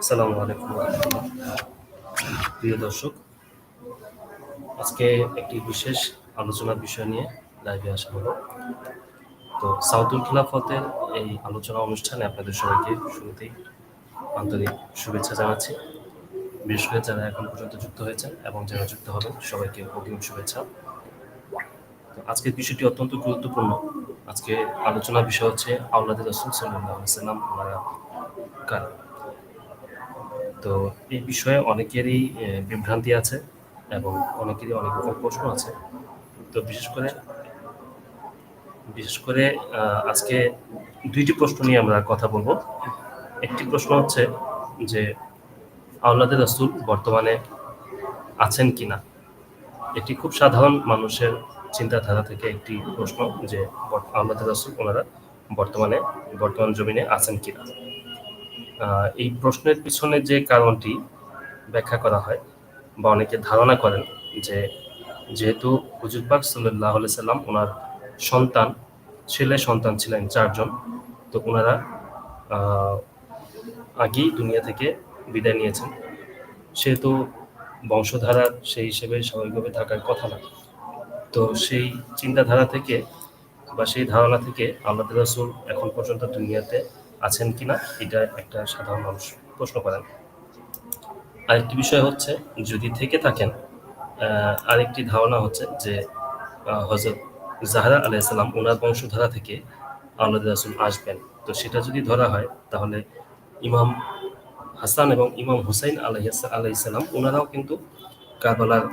আসসালামু আলাইকুম প্রিয় দর্শক, আজকে একটি বিশেষ আলোচনার বিষয় নিয়ে লাইভে আসা হলো। তো সাউথুল খিলাফতের এই আলোচনা অনুষ্ঠানে আপনাদের সবাইকে শুরুতেই আন্তরিক শুভেচ্ছা জানাচ্ছি। বিশেষ করে যারা এখন পর্যন্ত যুক্ত হয়েছেন এবং যারা যুক্ত হবেন, সবাইকে অগ্রিম শুভেচ্ছা। আজকের বিষয়টি অত্যন্ত গুরুত্বপূর্ণ। আজকে আলোচনার বিষয় হচ্ছে আউলাদ রসুল সাল্লাম ওনারা কারা? তো এই বিষয়ে অনেকেরই বিভ্রান্তি আছে এবং অনেকেরই অনেক রকম প্রশ্ন আছে। তো বিশেষ করে বিশেষ করে আজকে দুইটি প্রশ্ন নিয়ে আমরা কথা বলব। একটি প্রশ্ন হচ্ছে যে আল্লাদের রসুল বর্তমানে আছেন কিনা? এটি খুব সাধারণ মানুষের চিন্তাধারা থেকে একটি প্রশ্ন যে আল্লাদের রসুল ওনারা বর্তমানে, বর্তমান জমিনে আছেন কিনা? এই প্রশ্নের পিছনে যে কারণটি ব্যাখ্যা করা হয় বা অনেকে ধারণা করেন যে যেহেতু হুজুর পাক সাল্লাহ সাল্লাম ওনার সন্তান, ছেলে সন্তান ছিলেন চারজন, তো ওনারা আগেই দুনিয়া থেকে বিদায় নিয়েছেন। সেহেতু বংশধারা সেই হিসেবে স্বাভাবিকভাবে থাকার কথা না। তো সেই চিন্তাধারা থেকে বা সেই ধারণা থেকে আল্লাহ রাসুল এখন পর্যন্ত দুনিয়াতে আছেন কিনা, এটা একটা সাধারণ মানুষ প্রশ্ন করেন। আরেকটি বিষয় হচ্ছে, যদি থেকে থাকেন আরেকটি ধারণা হচ্ছে যে হজরত জাহরা আলাইসাল্লাম ওনার বংশধারা থেকে আল্লাহ রাসুল আসবেন। তো সেটা যদি ধরা হয়, তাহলে ইমাম হাসান এবং ইমাম হুসাইন আলহ আলাইসাল্লাম ওনারাও কিন্তু কারবালার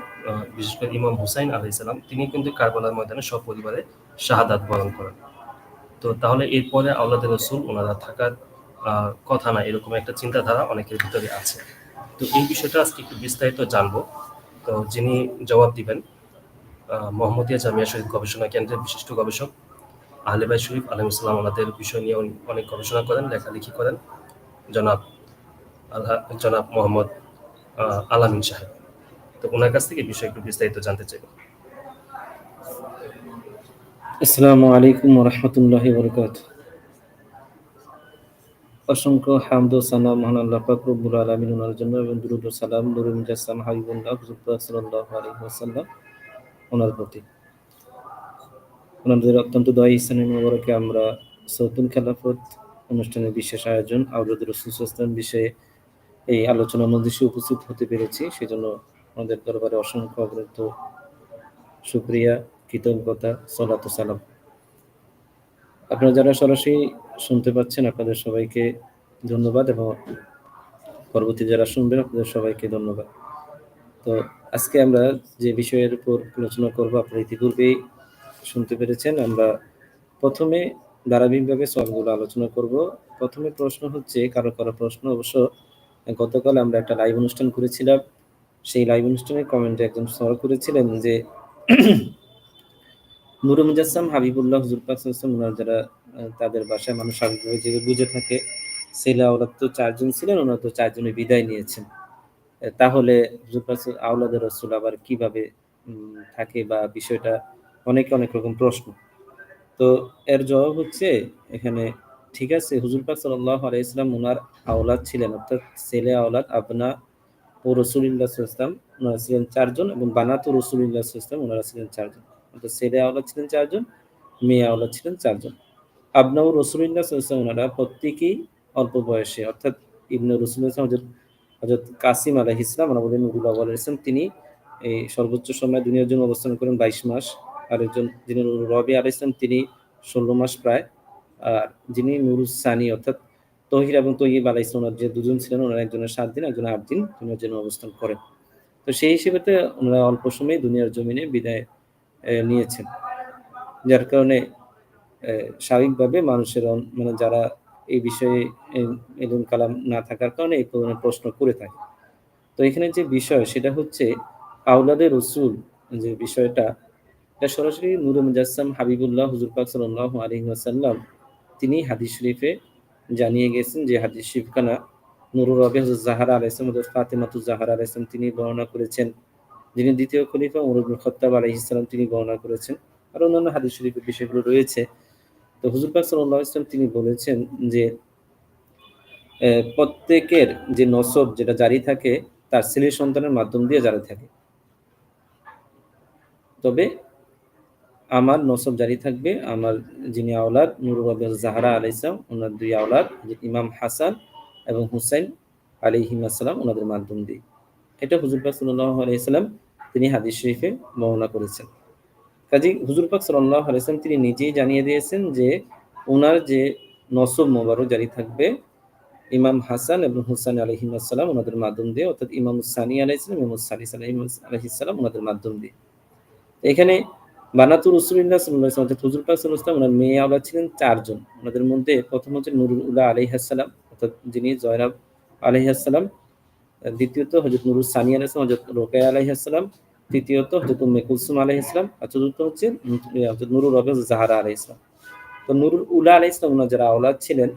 বিশেষ করে ইমাম হুসাইন আলাইসাল্লাম তিনি কিন্তু কারবালার ময়দানে সপরিবারে শাহাদাত বরণ করেন। তো তাহলে এরপরে আল্লাহ রসুল ওনারা থাকার কথা না, এরকম একটা চিন্তাধারা অনেকের ভিতরে আছে। তো এই বিষয়টা আজকে একটু বিস্তারিত জানব। তো যিনি জবাব দিবেন মোহাম্মদিয়া জামিয়া শহীদ গবেষণা কেন্দ্রের বিশিষ্ট গবেষক আহলেবাই শরীফ আলম ইসলাম ওনাদের বিষয় নিয়ে অনেক গবেষণা করেন, লেখালেখি করেন। জনাব আল্লাহ জনাব মোহাম্মদ আলামিন সাহেব। তো ওনার কাছ থেকে বিষয় একটু বিস্তারিত জানতে চাইব আসসালামু আলাইকুম রহমতুল্লাহ বরকাত অসংখ্য হামদ সালাম মহান আল্লাহ পাক রব্বুল আলামিন ওনার জন্য এবং দুরুদ সালাম, নুরুল মুজাসসাম হাবিবুল্লাহ পাক সাল্লাল্লাহু ওনার প্রতি। ওনাদের অত্যন্ত দয়া ইসলামী মোবারকে আমরা সৌতুল খেলাফত অনুষ্ঠানের বিশেষ আয়োজন আউলাদ রসুল বিষয়ে এই আলোচনা মজলিসে উপস্থিত হতে পেরেছি। সেজন্য আমাদের দরবারে অসংখ্য অগ্রত শুক্রিয়া। কৃতজ্ঞতা, সলাত সালাম। আপনারা যারা সরাসরি শুনতে পাচ্ছেন, আপনাদের সবাইকে ধন্যবাদ এবং পরবর্তী যারা শুনবেন, আপনাদের সবাইকে ধন্যবাদ। তো আজকে আমরা যে বিষয়ের উপর আলোচনা করব, আপনারা ইতিপূর্বেই শুনতে পেরেছেন, আমরা প্রথমে ধারাবাহিকভাবে সবগুলো আলোচনা করব। প্রথমে প্রশ্ন হচ্ছে, কারও কারও প্রশ্ন, অবশ্য গতকাল আমরা একটা লাইভ অনুষ্ঠান করেছিলাম। সেই লাইভ অনুষ্ঠানের কমেন্টে একজন সর করেছিলেন যে নুরুল মুজাসসাম, হাবিবুল্লাহ, হুজুর পাক সাল্লাল্লাহু আলাইহি ওনার যারা তাদের বাসায় মানুষ স্বাভাবিকভাবে যে বুঝে থাকে, ছেলে আওলাদ তো চারজন ছিলেন ওনারা তো চারজনে বিদায় নিয়েছেন। তাহলে হুজুর পাক আওলাদের রসুল আবার কীভাবে থাকে বা বিষয়টা অনেক অনেক রকম প্রশ্ন। তো এর জবাব হচ্ছে, এখানে ঠিক আছে, হুজুর পাক সাল্লাল্লাহু আলাইহি ইসলাম ওনার আওলাদ ছিলেন, অর্থাৎ ছেলে আওলাদ আপনা ও রসুলিল্লাহ ইসলাম ওনারা ছিলেন চারজন এবং বানাত ও রসুলিল্লাহ ইসলাম ওনারা ছিলেন চারজন। অর্থাৎ ছেলে আওলাদ ছিলেন চারজন, মেয়ে আওলাদ ছিলেন চারজন। আবনাউ রসুলিল্লাহ ওনারা প্রত্যেকেই অল্প বয়সে, অর্থাৎ ইবনে রসুল হজরত কাসিম আলাহ ইসলাম আমরা বলি নুরুল ইসলাম তিনি এই সর্বোচ্চ সময় দুনিয়ার জন্য অবস্থান করেন বাইশ মাস। আরেকজন যিনি নুরুল রবি আল ইসলাম তিনি ষোলো মাস প্রায়। আর যিনি নুরুল সানি, অর্থাৎ তহির এবং তহিব আলাহ ইসলাম যে দুজন ছিলেন, ওনারা একজনের সাত দিন, একজনের আট দিন দুনিয়ার জন্য অবস্থান করেন। তো সেই হিসেবেতে ওনারা অল্প সময় দুনিয়ার জমিনে বিদায় নিয়েছেন। যার কারণে স্বাভাবিকভাবে মানুষের মানে যারা এই বিষয়ে এলুম কালাম না থাকার কারণে এই ধরনের প্রশ্ন করে থাকে। তো এখানে যে বিষয়, সেটা হচ্ছে আউলাদের রসুল যে বিষয়টা, এটা সরাসরি নুর মুজাসসাম হাবিবুল্লাহ হুজুর পাক সাল্লাল্লাহু আলাইহি ওয়াসাল্লাম তিনি হাদিস শরীফে জানিয়ে গেছেন যে হাদিস শরীফখানা নুরুর রবি হজরত জাহারা আলাইসলাম হজরত ফাতেমাতু জাহারা তিনি বর্ণনা করেছেন। যিনি দ্বিতীয় খলিফা উমর ইবনে খত্তাব আলাইহিস সালাম তিনি গণনা করেছেন। আর অন্যান্য হাদিস শরীফের বিষয়গুলো রয়েছে। তো হুজুর পাক সাল্লাল্লাহু আলাইহি ওয়াসাল্লাম তিনি বলেছেন যে প্রত্যেকের যে নসব যেটা জারি থাকে, তার ছেলে সন্তানের মাধ্যম দিয়ে জারি থাকে। তবে আমার নসব জারি থাকবে, আমার যিনি আওলাদ, নুরুল আব্বাস জাহারা আলাইসালাম ওনার দুই আওলাদ ইমাম হাসান এবং হুসাইন আলিহিম আসসালাম, ওনাদের মাধ্যম দিয়ে। এটা হুজুর পাক সাল্লাহ তিনি হাদিস শরীফে বর্ণনা করেছেন। কাজী হুজুর পাক সাল্লাহ আলাইসালাম তিনি নিজেই জানিয়ে দিয়েছেন যে ওনার যে নসব মোবারক জারি থাকবে, ইমাম হাসান এবং হুসাইন আলহিম আসসালাম ওনাদের মাধ্যম দিয়ে, অর্থাৎ ইমাম সানি আলাইসালাম ইমাম আলহিম আলহিসাল্লাম ওনাদের মাধ্যম দিয়ে। এখানে বানাতুর রসুল্লাহ সাল্লাহ অর্থাৎ হুজুর পাক সাল্লাহ ওনার মেয়ে আওলাদ ছিলেন চারজন। ওনাদের মধ্যে প্রথম হচ্ছে নুরুল উল্লাহ আলহিহাসাল্লাম অর্থাৎ যিনি জয়রাব আলহিহাসাল্লাম দ্বিতীয়ত হজরত নুরুল সানি আলাইসলাম হজরত রোকায় আলহিহাসাল্লাম তৃতীয়ত হজরত উম্মে কুলসুম আলহিহাসাল্লাম আর চতুর্থ হচ্ছে নুরুল রবে জাহারা আলাই ইসলাম তো নুরুল উল্লাহ আলাই ইসলাম ওনার যারা আওলাদ ছিলেন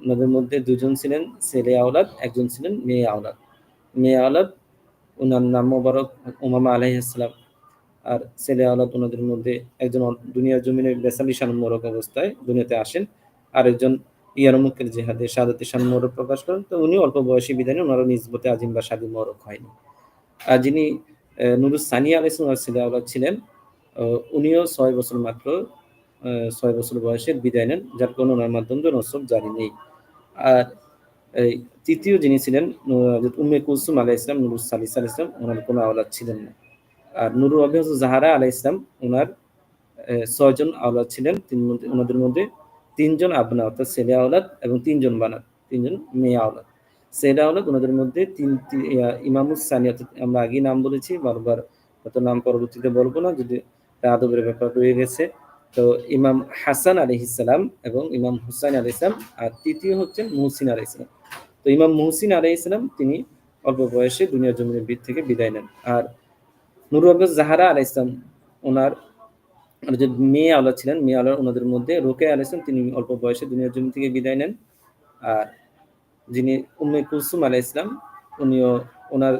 ওনাদের মধ্যে দুজন ছিলেন ছেলে আওলাদ, একজন ছিলেন মেয়ে আওলাদ। মেয়ে আওলাদ ওনার নাম মোবারক উমামা আলাইহাসাল্লাম আর ছেলে আওলাদ ওনাদের মধ্যে একজন দুনিয়ার জমিনে বেসালি শানমরক অবস্থায় দুনিয়াতে আসেন। আর একজন ইয়ারমুখের জেহাদে সাদাতে শানমরক প্রকাশ করেন। তো উনি অল্প বয়সী বিধানে ওনারও নিজবতে আজিম বা সাদি মোরক হয়নি। আর যিনি আহ, নুরুস সানিয়া আলাইস ওনার ছেলে আওলাদ ছিলেন উনিও ছয় বছর মাত্র ছয় বছর বয়সে বিদায় নেন যার কোনো ওনার মাধ্যমে নসব জারি নেই। আর এই তৃতীয় যিনি ছিলেন উম্মে কুলসুম আলাহ ইসলাম নুরুস সালিস আলাহ ইসলাম ওনার কোনো আওলাদ ছিলেন না। আর নুরুল আবি জাহারা আলাহ ইসলাম ওনার ছয়জন আওলাদ ছিলেন তিন ওনাদের মধ্যে তিনজন আবনা অর্থাৎ ছেলে আওলাদ এবং তিনজন বানাত তিনজন মেয়ে আওলাদ। ছেলে হলো ওনাদের মধ্যে তিন ইমামুস সানি অর্থাৎ আমরা আগেই নাম বলেছি, বারবার হয়তো নাম পরবর্তীতে বলব না, যদি আদবের ব্যাপার রয়ে গেছে। তো ইমাম হাসান আলহিসাম এবং ইমাম হুসাইন আলি ইসলাম আর তৃতীয় হচ্ছেন মুহসিন আলি ইসলাম তো ইমাম মুহসিন আলি ইসলাম তিনি অল্প বয়সে দুনিয়ার জমিনের বীর থেকে বিদায় নেন। আর নুরুল আব্বাস জাহারা আলাই ইসলাম ওনার যে মেয়ে আওলাদ ছিলেন, মেয়ে আওলাদ ওনাদের মধ্যে রোকে আলাই ইসলাম তিনি অল্প বয়সে দুনিয়ার জমি থেকে বিদায় নেন। আর যিনি উম্মে কুলসুম আলাই ইসলাম উনিও ওনার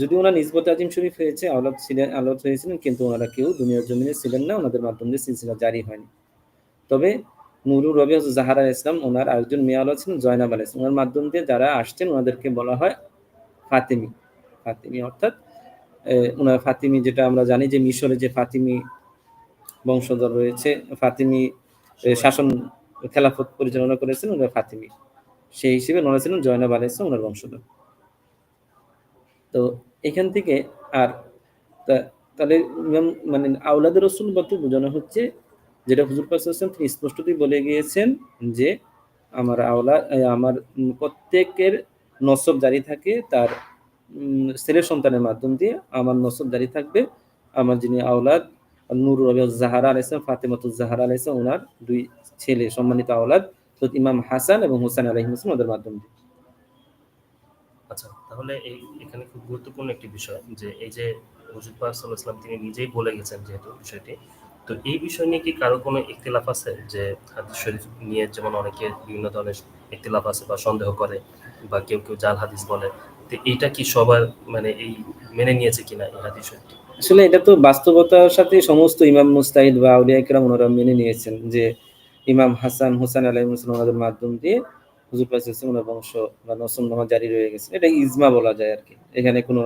যদি ওনার নিজবত আজিম শরীফ হয়েছে আওলাদ ছিলেন আওলাদ হয়েছিলেন, কিন্তু ওনারা কেউ দুনিয়ার জমিনে ছিলেন না, ওনাদের মাধ্যমে সিলসিলা জারি হয়নি। তবে নুরুর রবি জাহারা ইসলাম ওনার আরেকজন মেয়ে আলো ছিলেন, জয়নাব আলাহ ইসলাম ওনার মাধ্যম দিয়ে যারা আসছেন, ওনাদেরকে বলা হয় ফাতিমি। ফাতিমি অর্থাৎ ওনার ফাতিমি যেটা আমরা জানি যে মিশরে যে ফাতিমি বংশধর রয়েছে, ফাতিমি শাসন, খেলাফত পরিচালনা করেছেন, ওনার ফাতিমি। সেই হিসেবে ওনারা ছিলেন জয়নাব আলাহ ইসলাম ওনার বংশধর। তো এখান থেকে আর তাহলে মানে আউলাদের রসুল বলতে বোঝানো হচ্ছে, যেটা হুজুর সাল্লাল্লাহু তিনি স্পষ্টতই বলে গিয়েছেন যে আমার আওলা আমার প্রত্যেকের নসব জারি থাকে তার ছেলের সন্তানের মাধ্যম দিয়ে, আমার নসব জারি থাকবে। আমার যিনি আওলাদ নূর রবি জাহারা আলাইসলাম ফাতেমাতুজ জাহারা আলাইসলাম ওনার দুই ছেলে, সম্মানিত আওলাদ তো ইমাম হাসান এবং হুসাইন আলাইহিম আসসালাম ওদের মাধ্যম দিয়ে। আচ্ছা তাহলে এই এখানে খুব গুরুত্বপূর্ণ একটি বিষয় যে এই যে হুজুর পাক ওয়াসাল্লাম তিনি নিজেই বলে গেছেন যেহেতু বিষয়টি তো এই বিষয় নিয়ে কি কারও কোনো ইখতিলাফ আছে? যে হাদিস শরীফ নিয়ে যেমন অনেকে বিভিন্ন ধরনের ইখতিলাফ আছে বা সন্দেহ করে বা কেউ কেউ জাল হাদিস বলে তো এইটা কি সবার মানে এই মেনে নিয়েছে কিনা এই হাদিস শরীফটি? আসলে এটা তো বাস্তবতার সাথে সমস্ত ইমাম মুস্তাহিদ বা আউলিয়া ইকরাম ওনারা মেনে নিয়েছেন যে ইমাম হাসান হুসান আলাইহিম আসসালাম ওনাদের মাধ্যম দিয়ে হুজুর ওনার বংশ বা নসল নামা জারি রয়ে গেছে। এটা ইজমা বলা যায় আর কি এখানে কোনো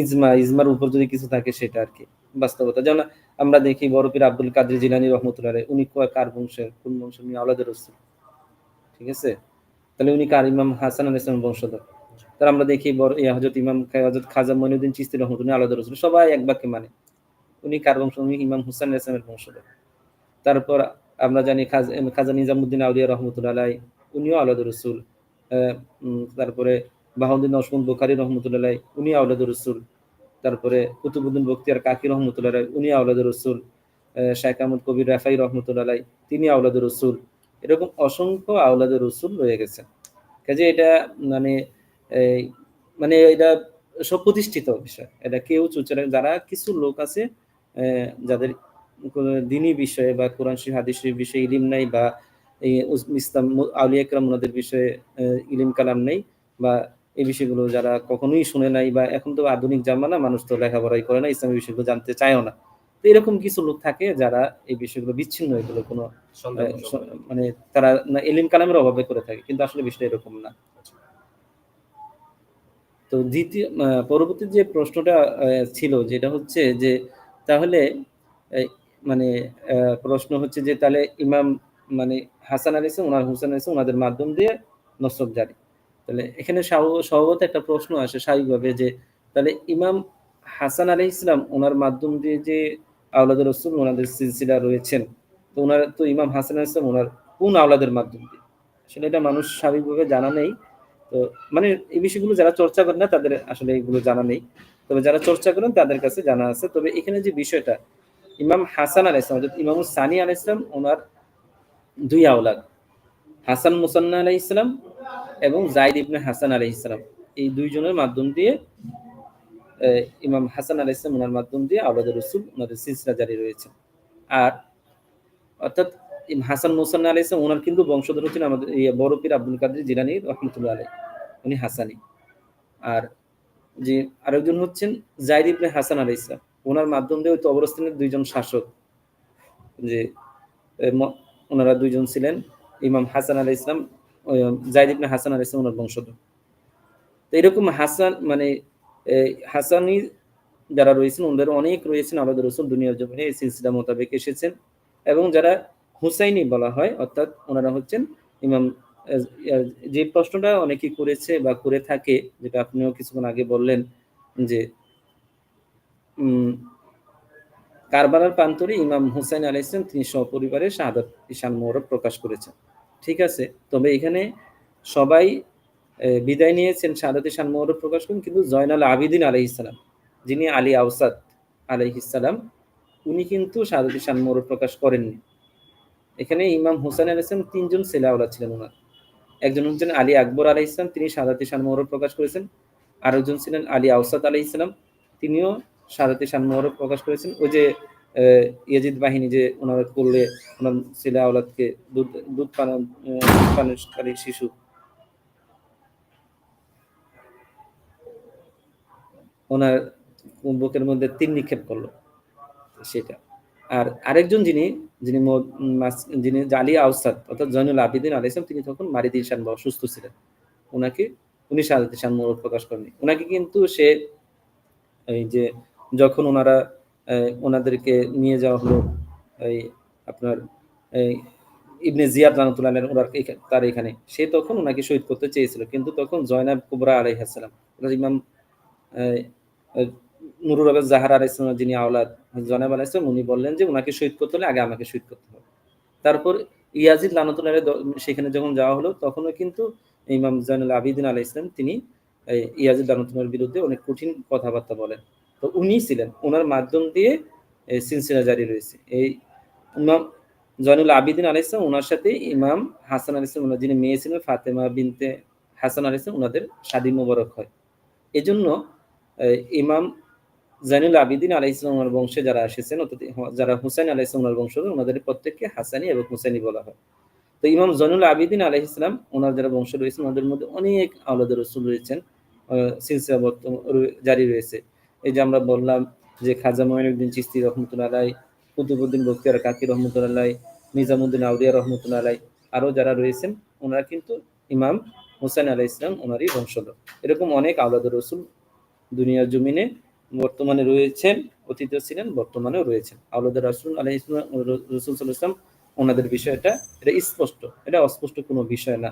ইজমা, ইজমার উপর যদি কিছু থাকে সেটা আর কি বাস্তবতা। যেমন আমরা দেখি বড় পীর আব্দুল কাদের জিলানী রহমতুল্লাহ উনি কার বংশের, কোন বংশের? উনি আওলাদের রসুল। ঠিক আছে? তাহলে উনি কার? ইমাম হাসান আলাইহিস সালামের বংশধর। তার আমরা দেখি হযরত ইমাম হযরত খাজা মঈনুদ্দিন চিশতি রহমতুল্লাহ আলাদা রসুল। সবাই এক বাক্যে মানে উনি কার বংশ? উনি ইমাম হুসাইন ইসলামের বংশধর। তারপর আমরা জানি খাজ- নিজামুদ্দিন আউলিয়া রহমতুল্লাহ উনিও আউলাদ রসুল। তারপরে বাহাউদ্দিন নসমুদ বুখারি রহমতুল্লাহ উনি আউলাদ রসুল। তারপরে কুতুবুদ্দিন বক্তিয়ার কাকি রহমতুল্লাহ উনি আউলাদ রসুল। শাইখ আহমদ কবির রাফাই রহমতুল্লাহ তিনি আউলাদ রসুল। এরকম অসংখ্য আউলাদ রসুল রয়ে গেছে। কাজে এটা মানে মানে এটা সব প্রতিষ্ঠিত বিষয়। এটা কেউ চুচরা যারা কিছু লোক আছে যাদের দিনী বিষয়ে বা কোরআন শরীফ হাদিস শরীফ বিষয়ে ইলিম নাই বা ইসলাম আউলিয়া একরাম ওনাদের বিষয়ে ইলিম কালাম নেই বা এই বিষয়গুলো যারা কখনোই শুনে নাই বা এখন তো আধুনিক জামানা মানুষ তো লেখাপড়াই করে না ইসলামী বিষয়গুলো জানতে চায়ও না। তো এরকম কিছু লোক থাকে যারা এই বিষয়গুলো বিচ্ছিন্ন এগুলো কোনো মানে তারা না এলিম কালামের অভাবে করে থাকে কিন্তু আসলে বিষয়টা এরকম না। তো দ্বিতীয় পরবর্তী যে প্রশ্নটা ছিল যেটা হচ্ছে যে তাহলে মানে প্রশ্ন হচ্ছে যে তাহলে ইমাম মানে হাসান আলী ইসলাম ওনার হুসেন আলী ইসলাম ওনাদের মাধ্যম দিয়ে নসব জারি। তাহলে এখানে স্বভাব- স্বভাবত একটা প্রশ্ন আসে স্বাভাবিকভাবে যে তাহলে ইমাম হাসান আলি ইসলাম ওনার মাধ্যম দিয়ে যে আওলাদ রসুল ওনাদের সিলসিলা রয়েছেন, তো ওনার তো ইমাম হাসান আলী ইসলাম ওনার কোন আওলাদের মাধ্যম দিয়ে? আসলে এটা মানুষ স্বাভাবিকভাবে জানা নেই। তো মানে এই বিষয়গুলো যারা চর্চা করেন না, তাদের আসলে এগুলো জানা নেই। তবে যারা চর্চা করেন, তাদের কাছে জানা আছে। তবে এখানে যে বিষয়টা ইমাম হাসান আল ইসলাম অর্থাৎ ইমাম সানি আল ইসলাম ওনার দুই আওলাদ, হাসান মুসান্না আলাই ইসলাম এবং জাইদ ইবনে হাসান আলাই ইসলাম এই দুইজনের মাধ্যম দিয়ে ইমাম হাসান আলাই ইসলাম ওনার মাধ্যম দিয়ে আওলাদ রসুল ওনাদের সিলসিলা জারি রয়েছে। আর অর্থাৎ হাসান মুসান্না আলাই ইসলাম ওনার কিন্তু বংশধর হচ্ছেন আমাদের এই বড় পীর আব্দুল কাদের জিলানি রহমতুল্লাহ আলাই উনি হাসানি। আর যে আরেকজন হচ্ছেন জাইদ ইবনে হাসান আলাই ইসলাম ওনার মাধ্যম দিয়ে ওই তবরস্থানের দুইজন শাসক, যে ওনারা দুইজন ছিলেন, ইমাম হাসান আলাই ইসলাম জাইদ ইবনে হাসান আলাই ইসলাম ওনার বংশধর। তো এরকম হাসান মানে হাসানি যারা রয়েছেন ওদের অনেক রয়েছেন, আলাদা রসুল দুনিয়ার জমিনে এই সিলসিলা মোতাবেক এসেছেন এবং যারা হুসাইনি বলা হয়, অর্থাৎ ওনারা হচ্ছেন ইমাম যে প্রশ্নটা অনেকেই করেছে বা করে থাকে, যেটা আপনিও কিছুক্ষণ আগে বললেন, যে কারবালার প্রান্তরে ইমাম হুসাইন আলাহ ইসলাম তিনি সপরিবারে শাহাদত ঈশান মোহরব প্রকাশ করেছেন। ঠিক আছে? তবে এখানে সবাই বিদায় নিয়েছেন, শাহাদত ঈশান মোহরব প্রকাশ করেন, কিন্তু জয়নাল আবিদিন আলহ ইসলাম যিনি আলী আউসাদ আলহ ইসলাম উনি কিন্তু শাহাদত ঈশান মোহরব প্রকাশ করেননি। এখানে ইমাম হুসাইন আলাহ ইসলাম তিনজন ছেলে আওলাদ ছিলেন ওনার। একজন হচ্ছেন আলী আকবর আলাহ ইসলাম তিনি শাহাদত ঈশান মোহরব প্রকাশ করেছেন। আরেকজন ছিলেন আলী আউসাদ আলাহ ইসলাম তিনিও শাহাদত শান মোহরব প্রকাশ করেছেন। ওই যে ইয়াজিদ বাহিনী যে ওনার করলে, ওনার ছেলে আওলাদকে দুধ দুধ পান শিশু। ওনার বুকের মধ্যে তিন নিক্ষেপ করল সেটা। আর আরেকজন যিনি যিনি যিনি জালি আউসাদ অর্থাৎ জয়নুল আবিদিন আলাইস তিনি তখন মারিদি শান বা অসুস্থ ছিলেন। ওনাকে উনি শাহাদত শান মোহর প্রকাশ করেননি। ওনাকে কিন্তু সে, এই যে যখন ওনারা ওনাদেরকে নিয়ে যাওয়া হলো, এই আপনার ইবনে জিয়াদ আলাইহি ওনার তার এখানে, সে তখন ওনাকে শহীদ করতে চেয়েছিল। কিন্তু তখন জয়নাব কুবরা আলাইহিস সালাম ইমাম নুরুল আবেদ জাহার আলাইহিস সালাম, যিনি আওলাদ জয়নাব আলাইহিস সালাম, উনি বললেন যে ওনাকে শহীদ করতে হলে আগে আমাকে শহীদ করতে হবে। তারপর ইয়াজিদ লানতুল্লাহ সেখানে যখন যাওয়া হলো, তখনও কিন্তু ইমাম জাইনুল আবিদিন আলাইহিস সালাম, তিনি ইয়াজিদ লানতুল্লাহর বিরুদ্ধে অনেক কঠিন কথাবার্তা বলেন। তো উনি ছিলেন ওনার মাধ্যম দিয়ে সিলসিলা জারি রয়েছে। এই ইমাম জয়নুল আবিদিন আলাইসলাম ওনার সাথে ইমাম হাসান আলাইসলাম ওনার যিনি মেয়ে ছিলেন, ফাতেমা বিনতে হাসান আলাইসলাম ওনাদের শাদী মোবারক হয়। এজন্য ইমাম জাইনুল আবিদিন আলাইসলাম ওনার বংশে যারা এসেছেন, অর্থাৎ যারা হুসাইন আলাইসলাম ওনার বংশ ওনাদের প্রত্যেককে হাসানি এবং হুসাইনি বলা হয়। তো ইমাম জয়নুল আবিদিন আলাইহ ইসলাম ওনার যারা বংশ রয়েছেন ওনাদের মধ্যে অনেক আলাদা রসুল রয়েছেন সিলসিলা বর্তমান জারি রয়েছে। এই যে আমরা বললাম যে খাজা মঈনুদ্দিন চিস্তি রহমতুল্লাহ কুতুবুদ্দিন বক্তিয়ার কাকি রহমতুল্লাহ নিজামুদ্দিন আউলিয়া রহমতুল্লাহ আরও যারা রয়েছেন, ওনারা কিন্তু ইমাম হুসাইন আলাহ ইসলাম ওনারই বংশধর। এরকম অনেক আলাদ রসুল দুনিয়ার জমিনে বর্তমানে রয়েছেন অতীত ছিলেন, বর্তমানেও রয়েছেন। আউলাদ রাসুল আলাহ ইসলাম রসুল সাল্লাহ ইসলাম ওনাদের বিষয়টা, এটা স্পষ্ট, এটা অস্পষ্ট কোনো বিষয় না।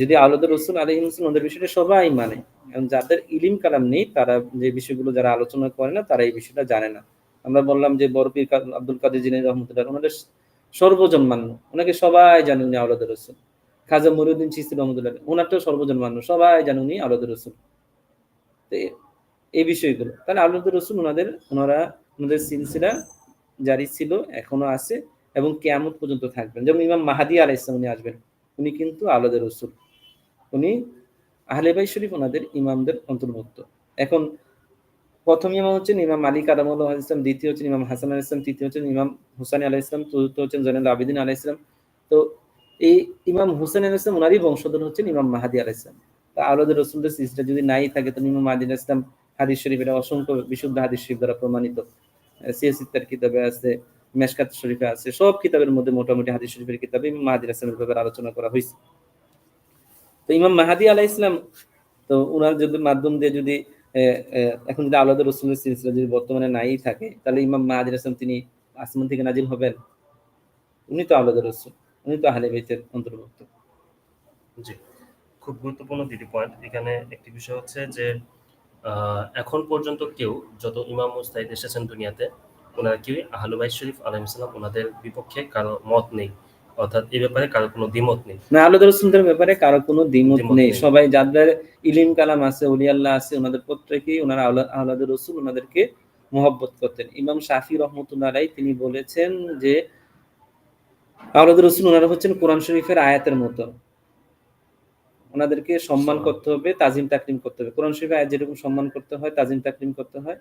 যদি আলাদ রসুল আলহ ইসলাম ওনাদের বিষয়টা সবাই মানে এবং যাদের ইলিম কালাম নেই, তারা যে বিষয়গুলো যারা আলোচনা করে না, তারা এই বিষয়টা জানে না। আমরা বললাম যে বরফির আব্দুল কাদের জিনী রহমতুল্লাহ ওনাদের সর্বজন মান্য ওনাকে সবাই জানে উনি আলাদ রসুল। খাজা মরিউদ্দিন চিস্তি রহমতুল্লাহ, ওনারটাও সর্বজন মান্য সবাই জানে উনি আলাদ রসুল। তো এই বিষয়গুলো। তাহলে আল্লাহ রসুল ওনাদের, ওনারা ওনাদের সিলসিলা জারি ছিল, এখনও আছে, এবং কেয়ামত পর্যন্ত থাকবেন। যেমন ইমাম মাহাদি আলাহ ইসলাম উনি আসবেন, উনি কিন্তু আল্লাহ রসুল। উনি আহলে বাই শরীফ ওনাদের ইমামদের অন্তর্ভুক্ত। এখন প্রথম ইমাম হচ্ছেন ইমাম মালিক আদামুল্লাহ ইসলাম দ্বিতীয় হচ্ছেন ইমাম হাসান আলাহ ইসলাম তৃতীয় হচ্ছেন ইমাম হুসানি আলাহ ইসলাম চতুর্থ হচ্ছেন জৈনুল আবিদিন আলাহ ইসলাম তো এই ইমাম হুসেন আলাহ ইসলাম ওনারই বংশধর হচ্ছেন ইমাম মাহাদি আলাহ ইসলাম তা আলাদের রসুলদের সিলসিলা যদি নাই থাকে তো ইমাম মাহাদি আলাহ ইসলাম হাদিস শরীফ, এটা অসংখ্য বিশুদ্ধ হাদিস শরীফ দ্বারা প্রমাণিত। সিয়াসিত্তার কিতাবে আছে, মেশকাত শরীফে আছে, সব কিতাবের মধ্যে মোটামুটি হাদিস শরীফের কিতাবে ইমাম মাহাদি আসলামের ব্যাপারে আলোচনা করা হয়েছে তো ইমাম মাহাদি আলাহ ইসলাম তো ওনার যদি মাধ্যম দিয়ে যদি এখন যদি আলাদা রসুলের সিলসিলা যদি বর্তমানে নাই থাকে, তাহলে ইমাম মাহাদি আসলাম তিনি আসমান থেকে নাজিল হবেন? উনি তো আলাদা রসুল, উনি তো আহলে বাইতের অন্তর্ভুক্ত। জি, খুব গুরুত্বপূর্ণ দুটি পয়েন্ট এখানে একটি বিষয় হচ্ছে যে এখন পর্যন্ত কেউ যত ইমাম মুস্তাহিদ এসেছেন দুনিয়াতে, ওনারা কেউই আহলুবাই শরীফ আলহিসাল্লাম ওনাদের বিপক্ষে কারও মত নেই। অর্থাৎ এই ব্যাপারে কারও কোনো দ্বিমত নেই। না রসুলদের ব্যাপারে কারও কোনো দ্বিমত নেই। সবাই যাদের ইলিম কালাম আছে উলিয়াল্লাহ আছে ওনাদের প্রত্যেকেই ওনারা রসুল ওনাদেরকে মোহব্বত করতেন। ইমাম শাফি রহমতুল্লাহ তিনি বলেছেন যে রসুল ওনারা হচ্ছেন কোরআন শরীফের আয়াতের মতো। ওনাদেরকে সম্মান করতে হবে তাজিম তাকরিম করতে হবে। কোরআন শরীফের আয়াত যেরকম সম্মান করতে হয় তাজিম তাকরিম করতে হয়।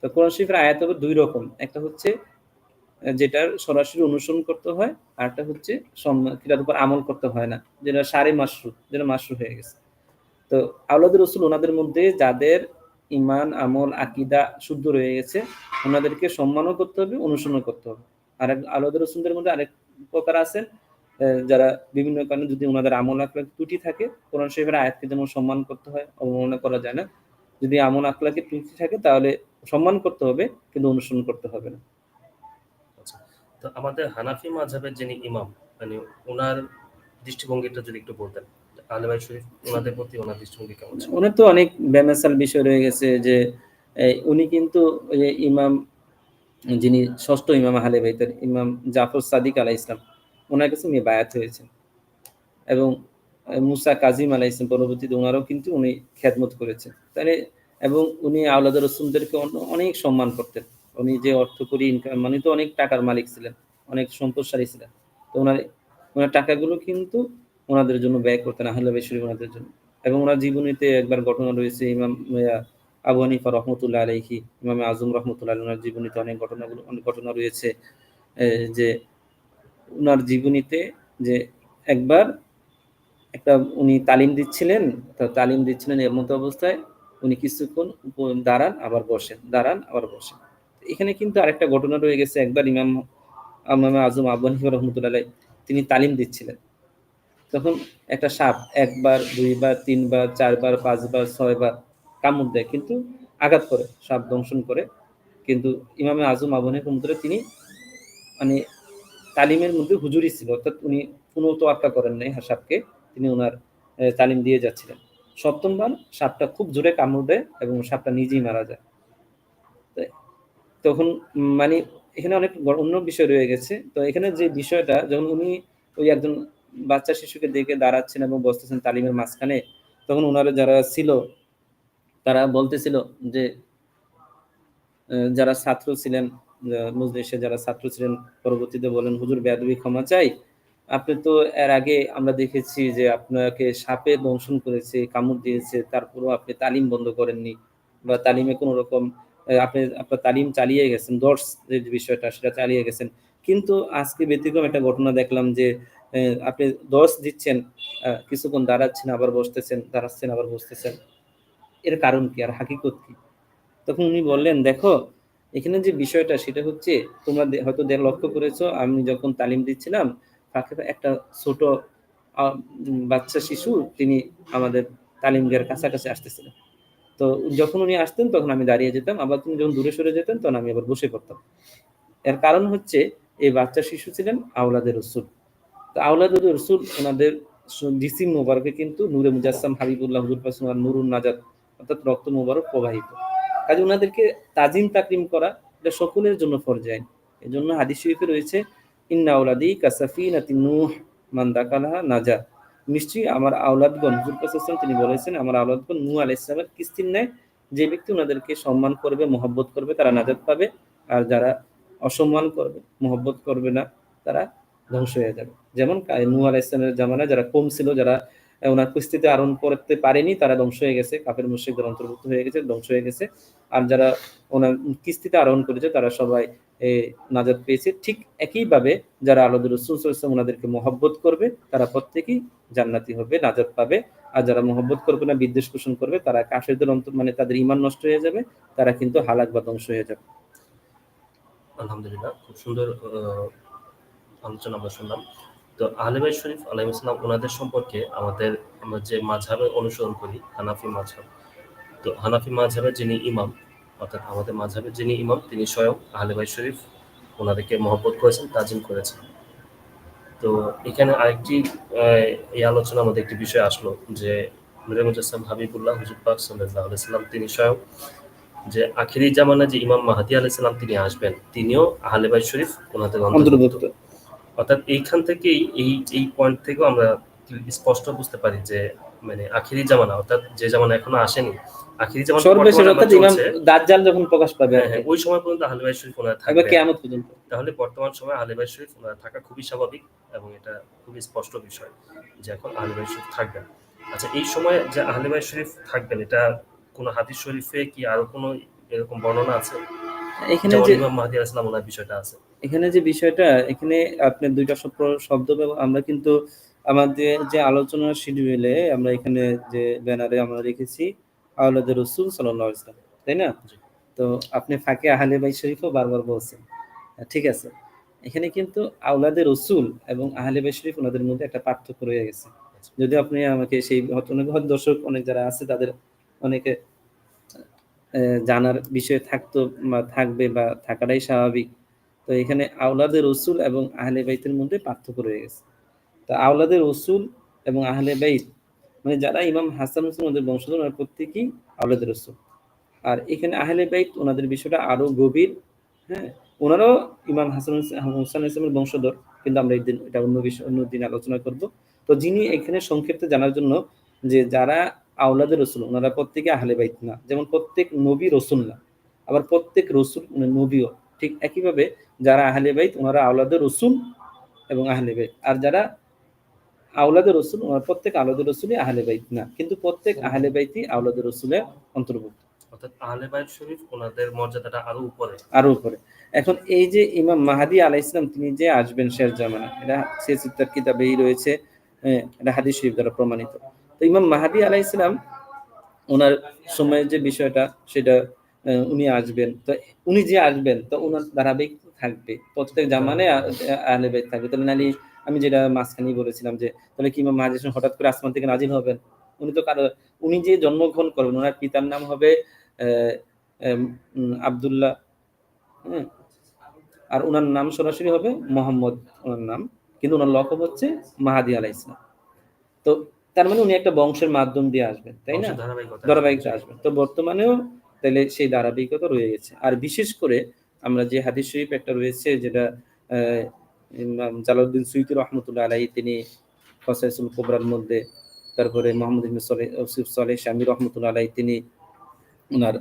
তো কোরআন শরীফের আয়াত হবে দুই রকম। একটা হচ্ছে যেটার সরাসরি অনুসরণ করতে হয় আর একটা হচ্ছে যেটার উপর আমল করতে হয় না, যেটা সারে মাসরু যেটা মাসরু হয়ে গেছে। তো আউলাদ রসুল ওনাদের মধ্যে যাদের ইমান আমল, আকিদা শুদ্ধ রয়ে গেছে, ওনাদেরকে সম্মানও করতে হবে অনুসরণ করতে হবে। আর এক আউলাদ রসুলদের মধ্যে আরেক প্রকার আছে যারা বিভিন্ন কারণে যদি ওনাদের আমল আকলাক ত্রুটি থাকে, কোরআন শরীফের আয়াতকে যেমন সম্মান করতে হয়, অবমাননা করা যায় না। যদি আমল আকলাকে ত্রুটি থাকে, তাহলে সম্মান করতে হবে, কিন্তু অনুসরণ করতে হবে না। তো আমাদের হানাফি মাঝহের যিনি ইমাম মানে ওনার দৃষ্টিভঙ্গিটা যদি একটু বলতেন আহলেবাই শরীফ ওনাদের প্রতি ওনার দৃষ্টিভঙ্গি কেমন ওনার তো অনেক বেমেসাল বিষয় রয়ে গেছে যে উনি কিন্তু ইমাম, যিনি ষষ্ঠ ইমাম আহলে বাইতের ইমাম জাফর সাদিক আলাহ ইসলাম ওনার কাছে উনি বায়াত হয়েছেন। এবং মুসা কাজিম আলাহ ইসলাম পরবর্তীতে ওনারাও কিন্তু উনি খ্যাতমত করেছেন। তাহলে, এবং উনি আওলাদ রসুলদেরকে অন- অনেক সম্মান করতেন। উনি যে অর্থ করি ইনকাম মানে তো অনেক টাকার মালিক ছিলেন, অনেক সম্পদশালী ছিলেন। তো ওনার ওনার টাকাগুলো কিন্তু ওনাদের জন্য ব্যয় করতেন আহলে বেশরি ওনাদের জন্য। এবং ওনার জীবনীতে একবার ঘটনা রয়েছে, ইমাম আবু হানিফা রহমতুল্লাহ আলাইহি, ইমাম আজম রহমতুল্লাহ ওনার জীবনীতে অনেক ঘটনাগুলো, অনেক ঘটনা রয়েছে যে ওনার জীবনীতে যে একবার একটা উনি তালিম দিচ্ছিলেন, তো তালিম দিচ্ছিলেন এর মতো অবস্থায় উনি কিছুক্ষণ দাঁড়ান, আবার বসেন, দাঁড়ান, আবার বসেন। এখানে কিন্তু আরেকটা ঘটনা রয়ে গেছে। একবার ইমাম ইমাম আজম আবু হানিফা রহমতুল্লাহ তিনি তালিম দিচ্ছিলেন। তখন একটা সাপ একবার, দুইবার, তিনবার, চারবার, পাঁচবার, ছয়বার কামড় দেয়, কিন্তু আঘাত করে, সাপ দংশন করে। কিন্তু ইমামে আজম আবনে কমতরে তিনি মানে তালিমের মধ্যে হুজুরি ছিল, অর্থাৎ উনি কোনো তো আটকা করেন নাই সাপকে তিনি ওনার তালিম দিয়ে যাচ্ছিলেন। সপ্তমবার সাপটা খুব জোরে কামড় দেয় এবং সাপটা নিজেই মারা যায়। তখন মানে এখানে অনেক অন্য বিষয় রয়ে গেছে। তো এখানে যে বিষয়টা, যখন উনি ওই একজন বাচ্চা শিশুকে দেখে দাঁড়াচ্ছেন এবং বসতেছেন তালিমের মাঝখানে, তখন ওনারা যারা ছিল, তারা বলতেছিল যে যারা ছাত্র ছিলেন মজলিসে যারা ছাত্র ছিলেন, পরবর্তীতে বলেন, হুজুর, বেয়াদবি ক্ষমা চাই। আপনি তো এর আগে আমরা দেখেছি যে আপনাকে সাপে দংশন করেছে, কামড় দিয়েছে, তারপরেও আপনি তালিম বন্ধ করেননি বা তালিমে কোনো রকম আপনি, আপনার তালিম চালিয়ে গেছেন, দর্শ যে বিষয়টা সেটা চালিয়ে গেছেন। কিন্তু আজকে ব্যতিক্রম একটা ঘটনা দেখলাম যে আপনি দর্শ দিচ্ছেন কিছুক্ষণ দাঁড়াচ্ছেন, আবার বসতেছেন, দাঁড়াচ্ছেন, আবার বসতেছেন। এর কারণ কি আর হাকিকত কি? তখন উনি বললেন, দেখো, এখানে যে বিষয়টা সেটা হচ্ছে, তোমরা হয়তো লক্ষ্য করেছ, আমি যখন তালিম দিচ্ছিলাম তাকে একটা ছোট বাচ্চা শিশু, তিনি আমাদের তালিম গের কাছাকাছি আসতেছিলেন। তো যখন উনি আসতেন, তখন আমি দাঁড়িয়ে যেতাম। আবার তিনি যখন দূরে সরে যেতেন, তখন আমি আবার বসে পড়তাম। এর কারণ হচ্ছে, এই বাচ্চা শিশু ছিলেন আওলাদের রসুল। তো আওলাদের রসুল, ওনাদের জিসিম মোবারকে কিন্তু নূরে মুজাসসাম হাবিবুল্লাহ, হুজুর আর নুরুন নাজাদ অর্থাৎ রক্ত মোবারক প্রবাহিত। কাজে ওনাদেরকে তাজিম, তাকরিম করা, এটা সকলের জন্য এই জন্য হাদিস শরীফে রয়েছে, ইন্না আউলাদি কাসাফিনাতি নূহ, মান দাকালাহা নাজা। নিশ্চয়ই আমার আওলাদগণ, হুজুর পাসুম তিনি বলেছেন, আমার আওলাদগণ নূহ আলাইহিস সালামের কিস্তির ন্যায় যে ব্যক্তি ওনাদেরকে সম্মান করবে, মহব্বত করবে, তারা নাজাত পাবে। আর যারা অসম্মান করবে, মহব্বত করবে না, তারা ধ্বংস হয়ে যাবে। যেমন কা- নূহ আলাইহিস সালামের জামানায় যারা কম ছিল, যারা ওনার কুস্তিতে আরোহণ করতে পারেনি, তারা ধ্বংস হয়ে গেছে। কাফের মুশরিকদের অন্তর্ভুক্ত হয়ে গেছে, ধ্বংস হয়ে গেছে। আর যারা ওনার কিস্তিতে আরোহণ করেছে, তারা সবাই এ, নাজাত পেয়েছে। ঠিক একইভাবে যারা আলাদা রসুল সাল্লাম ওনাদেরকে মহব্বত করবে তারা প্রত্যেকেই জান্নাতি হবে নাজাত পাবে। আর যারা মহব্বত করবে না বিদ্বেষ পোষণ করবে তারা কাফেরদের অন্তর মানে তাদের ইমান নষ্ট হয়ে যাবে তারা কিন্তু হালাক বা ধ্বংস হয়ে যাবে। আলহামদুলিল্লাহ খুব সুন্দর আলোচনা আমরা শুনলাম। তো আহলেবাই শরীফ আলাইহিস ইসলাম ওনাদের সম্পর্কে আমাদের আমরা যে মাঝহাবে অনুসরণ করি হানাফি মাঝহাব। তো হানাফি মাঝহাবের যিনি ইমাম অর্থাৎ আমাদের মাঝহাবের যিনি ইমাম তিনি স্বয়ং আহলেবাই শরীফ ওনাদেরকে মহব্বত করেছেন তাজিম করেছেন। তো এখানে আরেকটি এই আলোচনার মধ্যে একটি বিষয় আসলো যে নুরে হাবিবুল্লাহ হুজুর পাক সাল্লাম তিনি স্বয়ং যে আখিরি জামানা যে ইমাম মাহাদি আলাইহিস সালাম তিনি আসবেন তিনিও আহলে বাইত শরীফ ওনাদের অন্তর্ভুক্ত। অর্থাৎ এইখান থেকেই এই এই পয়েন্ট থেকেও আমরা স্পষ্ট বুঝতে পারি যে মানে আখিরি জামানা অর্থাৎ যে জামানা এখনও আসেনি আখিরি জামানা সর্বশেষ অর্থাৎ ইমাম দাজ্জাল যখন প্রকাশ পাবে হ্যাঁ, হ্যাঁ, ওই সময় পর্যন্ত আহলে বাইত শরীফ ওনারা থাকবে। কেয়ামত পর্যন্ত। তাহলে বর্তমান সময় আহলে বাইত শরীফ ওনারা থাকা খুবই স্বাভাবিক এবং এটা খুবই স্পষ্ট বিষয় যে এখন আহলে বাইত শরীফ থাকবেন আচ্ছা এই সময় যে আহলে বাইত শরীফ থাকবেন এটা কোনো হাদিস শরীফে কি আরও কোনো এরকম বর্ণনা আছে? এখানে যে ইমাম মাহদি আলাইহিস ওনার বিষয়টা আছে। এখানে যে বিষয়টা এখানে আপনার দুইটা শব্দ- শব্দ আমরা কিন্তু আমাদের যে আলোচনা শিডিউলে আমরা এখানে যে ব্যানারে আমরা রেখেছি আওলাদের রসুল সাল্লাহ ইসলাম তাই না? তো আপনি ফাঁকে আহলে বাই শরীফও বারবার বলছেন। ঠিক আছে। এখানে কিন্তু আওলাদের রসুল এবং আহলে বাই শরীফ ওনাদের মধ্যে একটা পার্থক্য রয়ে গেছে। যদি আপনি আমাকে সেই অনেক হয়তো দর্শক অনেক যারা আছে তাদের অনেকে জানার বিষয়ে থাকতো বা থাকবে বা থাকাটাই স্বাভাবিক। তো এখানে আওলাদের রসুল এবং আহলে বাইতের মধ্যে পার্থক্য রয়ে গেছে। তো আওলাদের রসুল এবং আহলে বাইত মানে যারা ইমাম হাসান হোসেন ওদের বংশধর ওনারা প্রত্যেকেই আওলাদের রসুল। আর এখানে আহলে বাইত, ওনাদের বিষয়টা আরও গভীর হ্যাঁ? ওনারাও ইমাম হাসান হোসেন ইসলামের বংশধর, কিন্তু আমরা একদিন, এটা অন্য বিষয়, অন্য দিন আলোচনা করব। তো যিনি এখানে সংক্ষিপ্ত জানার জন্য যে যারা আওলাদের রসুল, ওনারা প্রত্যেকে আহলে বাইত না, যেমন প্রত্যেক নবী রসুল না, আবার প্রত্যেক রসুল মানে নবীও, ঠিক একইভাবে যারা আহলে বাইত, ওনারা আওলাদের রসুল এবং আহলে বাইত। আর যারা আওলাদের রসুল ওনারা প্রত্যেক আওলাদের রসুলই আহলে বাইত না। কিন্তু প্রত্যেক আহলে বাইতই আওলাদের রসুলের অন্তর্ভুক্ত। অর্থাৎ আহলে বাইত শরীফ ওনাদের মর্যাদাটা আরও উপরে। আরও উপরে। এখন এই যে ইমাম মাহাদি আলাহ ইসলাম তিনি যে আসবেন শেষ জামানা এটা শেষ ইত্তার কিতাবেই রয়েছে এটা হাদিস শরীফ দ্বারা প্রমাণিত। তো ইমাম মাহাদি আলাহ ইসলাম ওনার সময়ের যে বিষয়টা সেটা উনি আসবেন। তো উনি যে আসবেন তো ওনার ধারাবাহিক থাকবে। প্রত্যেক জামানে আহলে বাইত থাকবে। তাহলে নালি আমি যেটা মাঝখানে বলেছিলাম যে তাহলে কি ইমাম মাহাদি হঠাৎ করে আসমান থেকে নাজিল হবেন? উনি তো কারও উনি যে জন্মগ্রহণ করবেন ওনার পিতার নাম হবে আব্দুল্লাহ হ্যাঁ? আর ওনার নাম সরাসরি হবে মোহাম্মদ ওনার নাম। কিন্তু ওনার লকব হচ্ছে মাহাদি আলাহ ইসলাম তো তার মানে উনি একটা বংশের মাধ্যম দিয়ে আসবেন তাই না? ধারাবাহিকতা। আসবেন। তো বর্তমানেও তাহলে সেই ধারাবাহিকতা রয়ে গেছে। আর বিশেষ করে আমরা যে হাদিস শরীফ একটা রয়েছে যেটা জালাউদ্দিন সুইতি রহমতুল্লাহ আলাই তিনি ফসাইসুল কুবরার মধ্যে, তারপরে মোহাম্মদ ইবিন সালে শামী রহমতুল্লাহ আলাই তিনি ওনার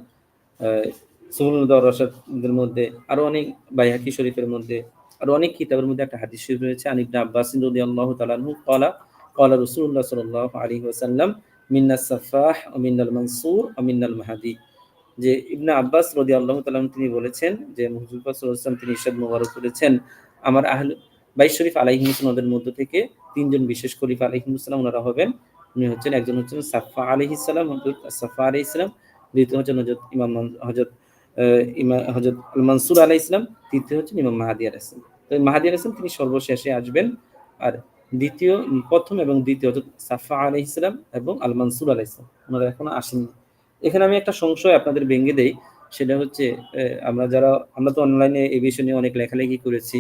সুবুলদার রসাদের মধ্যে আরও অনেক বাইহাকি শরীফের মধ্যে আরও অনেক কিতাবের মধ্যে একটা হাদিস শরীফ রয়েছে আনিবনা আব্বাস রদি আল্লাহ তালু কলা কলা রসুল্লাহ সাল আলী ওসাল্লাম মিন্না সাফাহ অমিন্নাল মনসুর অমিন্নাল মাহাদি যে ইবনা আব্বাস রদি আল্লাহ তালাম তিনি বলেছেন, যে মুহজুফা সাল্লাম তিনি ইসাদ মুবারক করেছেন আমার আহল বাইশ শরীফ আলাইহিমুসলামদের মধ্য থেকে তিনজন বিশেষ খলিফা আলাইহিমুসলাম ওনারা হবেন। উনি হচ্ছেন একজন হচ্ছেন সাফা আলাইহিস সালাম সাফা আলাইহিস ইসলাম দ্বিতীয় হচ্ছেন হযরত ইমাম আহ, ইমা হযরত আল মানসুর আলাইহিস সালাম তৃতীয় হচ্ছেন ইমাম মাহাদি আলাইহিস সালাম। তো মাহাদি আলাইহিস সালাম তিনি সর্বশেষে আসবেন। আর দ্বিতীয় প্রথম এবং দ্বিতীয় হচ্ছে সাফা আলাইহিস ইসলাম এবং আল মানসুর আলাইহিস সালাম ওনারা এখনও আসেননি। এখানে আমি একটা সংশয় আপনাদের ভেঙে দেই সেটা হচ্ছে আমরা যারা আমরা তো অনলাইনে এই বিষয় নিয়ে অনেক লেখালেখি করেছি।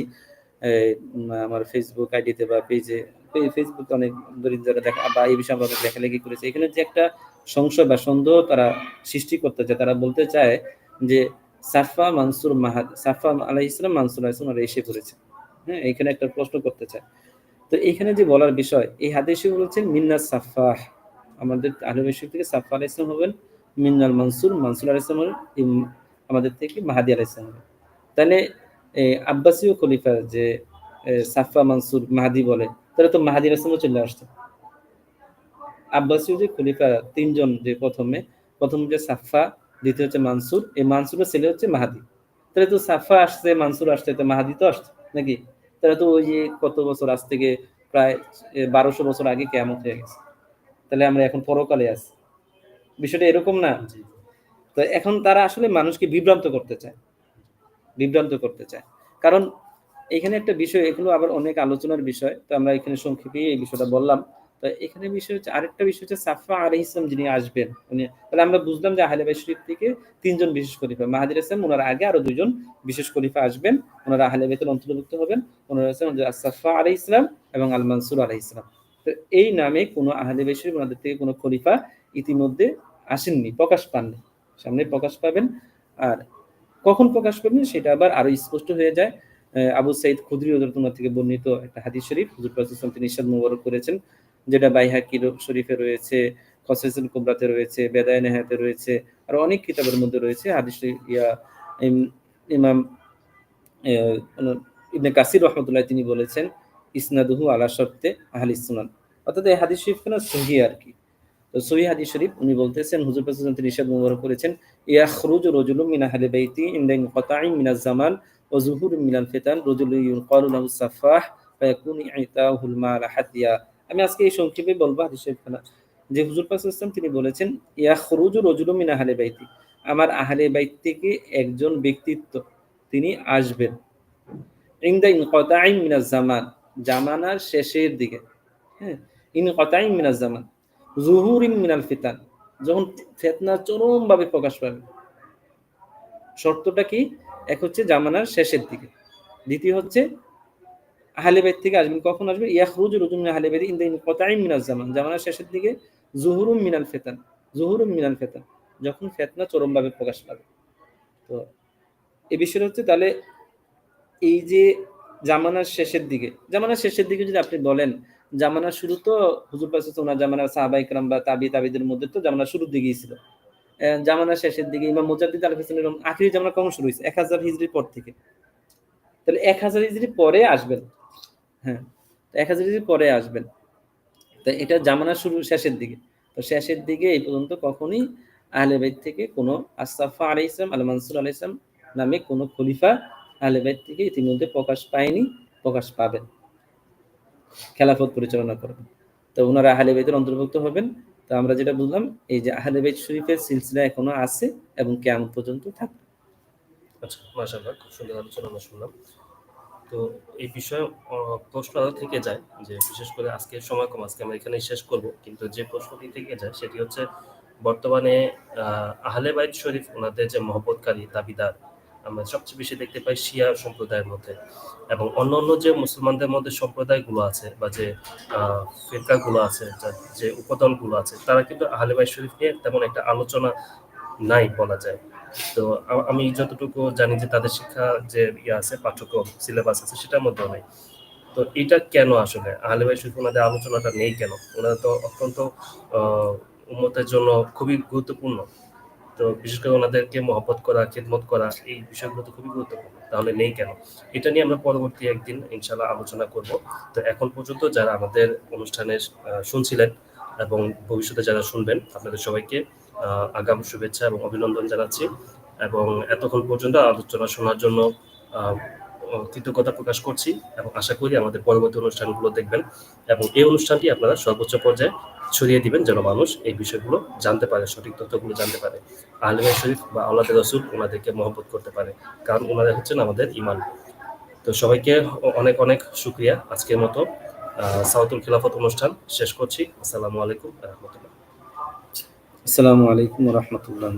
আমার ফেসবুক আইডিতে বা পেজে ফেসবুকে অনেক দরিদ্র যারা দেখা, বা এই বিষয়ে আমরা অনেক লেখালেখি করেছি। এখানে যে একটা সংশয় বা সন্দেহ তারা সৃষ্টি করতে চায়, তারা বলতে চায় যে সাফা মানসুর মাহাদ, সাফা আলাহ ইসলাম মানসুর আলাহ ইসলাম এসে পড়েছে হ্যাঁ এখানে একটা প্রশ্ন করতে চায়। তো এখানে যে বলার বিষয়, এই হাদিসে বলছেন মিন্না সাফাহ। আমাদের আহলে থেকে সাফা আলাহ ইসলাম হবেন, মিন্নাল মানসুর মানসুর আলাহ ইসলাম আমাদের থেকে মাহাদি আলাহ ইসলাম হবেন। তাহলে এই আব্বাসীয় খলিফা যে সাফা মানসুর মাহাদি বলে তাহলে তো মাহাদি ইসলামও চলে আসছে। আব্বাসীয় যে খলিফা তিনজন যে প্রথমে প্রথম যে সাফা দ্বিতীয় হচ্ছে মানসুর এই মানসুরের ছেলে হচ্ছে মাহাদি। তাহলে তো সাফা আসছে মানসুর আসছে তো মাহাদি তো আসছে নাকি? তাহলে তো ওই যে কত বছর আজ থেকে প্রায় বারোশো বছর আগে কেমন হয়ে গেছে। তাহলে আমরা এখন পরকালে আছি। বিষয়টা এরকম না। তো এখন তারা আসলে মানুষকে বিভ্রান্ত করতে চায়। বিভ্রান্ত করতে চায়। কারণ এখানে একটা বিষয়, এগুলো আবার অনেক আলোচনার বিষয়, তো আমরা এখানে সংক্ষেপে এই বিষয়টা বললাম। তো এখানে বিষয় হচ্ছে, আরেকটা বিষয় হচ্ছে সাফা আলহ ইসলাম যিনি আসবেন, উনি, তাহলে আমরা বুঝলাম যে আহলে বাইত শরীফ থেকে তিনজন বিশেষ খলিফা, মাহাদির ইসলাম ওনার আগে আরও দুজন বিশেষ খলিফা আসবেন ওনারা আহলে অন্তর্ভুক্ত হবেন ওনারা হচ্ছেন সাফা আলহ ইসলাম এবং আল মানসুর আলহ ইসলাম। তো এই নামে কোনো আহলে বাইত শরীফ ওনাদের থেকে কোনো খলিফা ইতিমধ্যে আসেননি, প্রকাশ পাননি। সামনে প্রকাশ পাবেন। আর কখন প্রকাশ করবেন সেটা আবার আরও স্পষ্ট হয়ে যায়। আবু সাইদ খুদরি ওনার থেকে বর্ণিত একটা হাদিস শরীফ হুজুর পাকিস্তান তিনি ইরশাদ মুবারক করেছেন, যেটা বাইহাকি শরীফে রয়েছে খসেসুল কুবরাতে রয়েছে, বেদায় নেহাতে রয়েছে, আর অনেক কিতাবের মধ্যে রয়েছে। হাদিস ইয়া ইমাম ইবনে কাসির রহমতুল্লাহ তিনি বলেছেন, ইসনাদুহু আলা শর্তে আহলি সুনান অর্থাৎ এই হাদিস শরীফ কেন সহি আর কি। সহি হাদিস শরীফ, উনি বলতেছেন, হুজুর ইরশাদ মুবারক করেছেন মিন আহলি বাইতি জামান ফিতান ইউকালু লাহু সাফাহ ফায়াকুনু ইতাহুল মাল আমি আজকে এই সংক্ষেপে বলব হাদিস যে হুজুর তিনি বলেছেন মিন আহলে বাইতি, আমার আহলে বাইত থেকে একজন ব্যক্তিত্ব তিনি আসবেন ইনদা ইনকাতাই মিনাজ জামান, জামানার শেষের দিকে হ্যাঁ ইনকাতাই মিনাজ জামান। জুহুরিম মিনাল ফিতান, যখন ফেতনা চরমভাবে প্রকাশ পাবে। শর্তটা কি? এক হচ্ছে জামানার শেষের দিকে। দ্বিতীয় হচ্ছে আহলে বাইত থেকে আসবেন, কখন আসবে? ইয়াখরুজু রুজুম মিন বাইত ইনদা ইনকাতাই মিনাজ জামান। জামানার শেষের দিকে জুহুরুম মিনাল ফেতান জুহুরুম মিনাল ফেতান, যখন ফেতনা চরমভাবে প্রকাশ পাবে। তো এ বিষয়টা হচ্ছে তাহলে এই যে জামানার শেষের দিকে, জামানার শেষের দিকে যদি আপনি বলেন জামানা শুরু তো হুজুর পাশে ওনার জামানা সাহাবা ইকরাম বা তাবি তাবিদের মধ্যে তো জামানা শুরুর দিকেই ছিল। জামানার শেষের দিকে ইমাম মুজাদ্দিদ আল হোসেন এরকম আখিরি জামানা কখন শুরু হয়েছে? এক হাজার হিজড়ির পর থেকে। তাহলে এক হাজার হিজড়ির পরে আসবেন। হ্যাঁ এক হাজার হিজড়ির পরে আসবেন। তো এটা জামানা শুরু, শেষের দিকে। তো শেষের দিকে এই পর্যন্ত কখনই আহলে বাইত থেকে কোনো আসাফা আলি ইসলাম আল মানসুর আলি ইসলাম নামে কোনো খলিফা আহলে বাইত থেকে ইতিমধ্যে প্রকাশ পায়নি, প্রকাশ পাবেন। খেলাফত পরিচালনা করবেন। তো ওনারা আহলে বাইতের অন্তর্ভুক্ত হবেন। তো আমরা যেটা বুঝলাম এই যে আহলে বাইত শরীফের সিলসিলা এখনও আছে এবং কেমন পর্যন্ত থাকবে। আচ্ছা মাশাআল্লাহ খুব সুন্দর আলোচনা আমরা শুনলাম। তো এই বিষয়ে প্রশ্ন থেকে যায় যে বিশেষ করে আজকে সময় কম আজকে আমরা এখানে শেষ করব। কিন্তু যে প্রশ্নটি থেকে যায় সেটি হচ্ছে বর্তমানে আহ, আহলে বাইত শরীফ ওনাদের যে মহব্বতকারী দাবিদার আমরা সবচেয়ে বেশি দেখতে পাই শিয়া সম্প্রদায়ের মধ্যে এবং অন্যান্য যে মুসলমানদের মধ্যে সম্প্রদায়গুলো আছে বা যে ফিরকাগুলো আছে, যা- উপাদানগুলো আছে, তারা কিন্তু আহলে বাইত শরীফ নিয়ে তেমন একটা আলোচনা নাই বলা যায়। তো আমি যতটুকু জানি যে তাদের শিক্ষা যে ইয়ে আছে, পাঠ্যক্রম সিলেবাস আছে, সেটার মধ্যেও নেই। তো এটা কেন আসলে? আহলে বাইত শরীফ ওনাদের আলোচনাটা নেই কেন? ওনারা তো অত্যন্ত উম্মতের জন্য খুবই গুরুত্বপূর্ণ। তো বিশেষ করে ওনাদেরকে মহব্বত করা, খেদমত করা, এই বিষয়গুলো তো খুবই গুরুত্বপূর্ণ। তাহলে নেই কেন? এটা নিয়ে আমরা পরবর্তী একদিন ইনশাল্লাহ আলোচনা করব। তো এখন পর্যন্ত যারা আমাদের অনুষ্ঠানে শুনছিলেন এবং ভবিষ্যতে যারা শুনবেন, আপনাদের সবাইকে আগাম শুভেচ্ছা এবং অভিনন্দন জানাচ্ছি। এবং এতক্ষণ পর্যন্ত আলোচনা শোনার জন্য কৃতজ্ঞতা প্রকাশ করছি এবং আশা করি আমাদের পরবর্তী অনুষ্ঠানগুলো দেখবেন এবং এই অনুষ্ঠানটি আপনারা সর্বোচ্চ পর্যায়ে ছড়িয়ে দিবেন যেন মানুষ এই বিষয়গুলো জানতে পারে সঠিক তথ্যগুলো জানতে পারে। আলমে শরীফ বা আল্লাহ রসুল ওনাদেরকে মহব্বত করতে পারে কারণ ওনারা হচ্ছেন আমাদের ইমান তো সবাইকে অনেক অনেক শুক্রিয়া আজকের মতো। আহ, সাউতুল খিলাফত অনুষ্ঠান শেষ করছি। আসসালামু আলাইকুম রহমতুল্লাহ। আসসালামু আলাইকুম রহমতুল্লাহ।